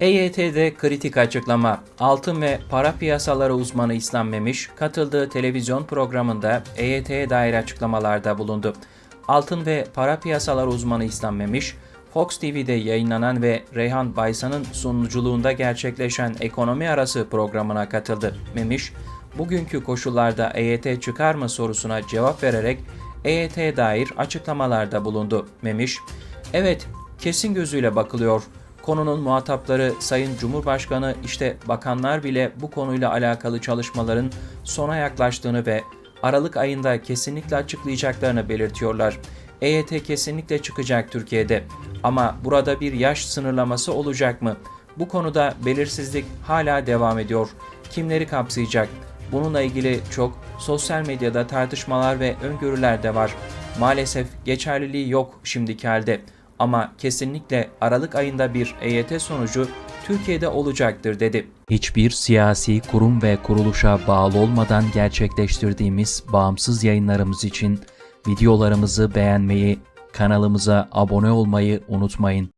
EYT'de kritik açıklama. Altın ve para piyasaları uzmanı İslam Memiş, katıldığı televizyon programında EYT'ye dair açıklamalarda bulundu. Altın ve para piyasaları uzmanı İslam Memiş, Fox TV'de yayınlanan ve Reyhan Baysan'ın sunuculuğunda gerçekleşen ekonomi arası programına katıldı. Memiş, bugünkü koşullarda EYT çıkar mı sorusuna cevap vererek EYT'ye dair açıklamalarda bulundu. Memiş, evet kesin gözüyle bakılıyor. Konunun muhatapları Sayın Cumhurbaşkanı işte bakanlar bile bu konuyla alakalı çalışmaların sona yaklaştığını ve Aralık ayında kesinlikle açıklayacaklarını belirtiyorlar. EYT kesinlikle çıkacak Türkiye'de. Ama burada bir yaş sınırlaması olacak mı? Bu konuda belirsizlik hala devam ediyor. Kimleri kapsayacak? Bununla ilgili çok sosyal medyada tartışmalar ve öngörüler de var. Maalesef geçerliliği yok şimdiki halde. Ama kesinlikle Aralık ayında bir EYT sonucu Türkiye'de olacaktır dedi. Hiçbir siyasi kurum ve kuruluşa bağlı olmadan gerçekleştirdiğimiz bağımsız yayınlarımız için videolarımızı beğenmeyi, kanalımıza abone olmayı unutmayın.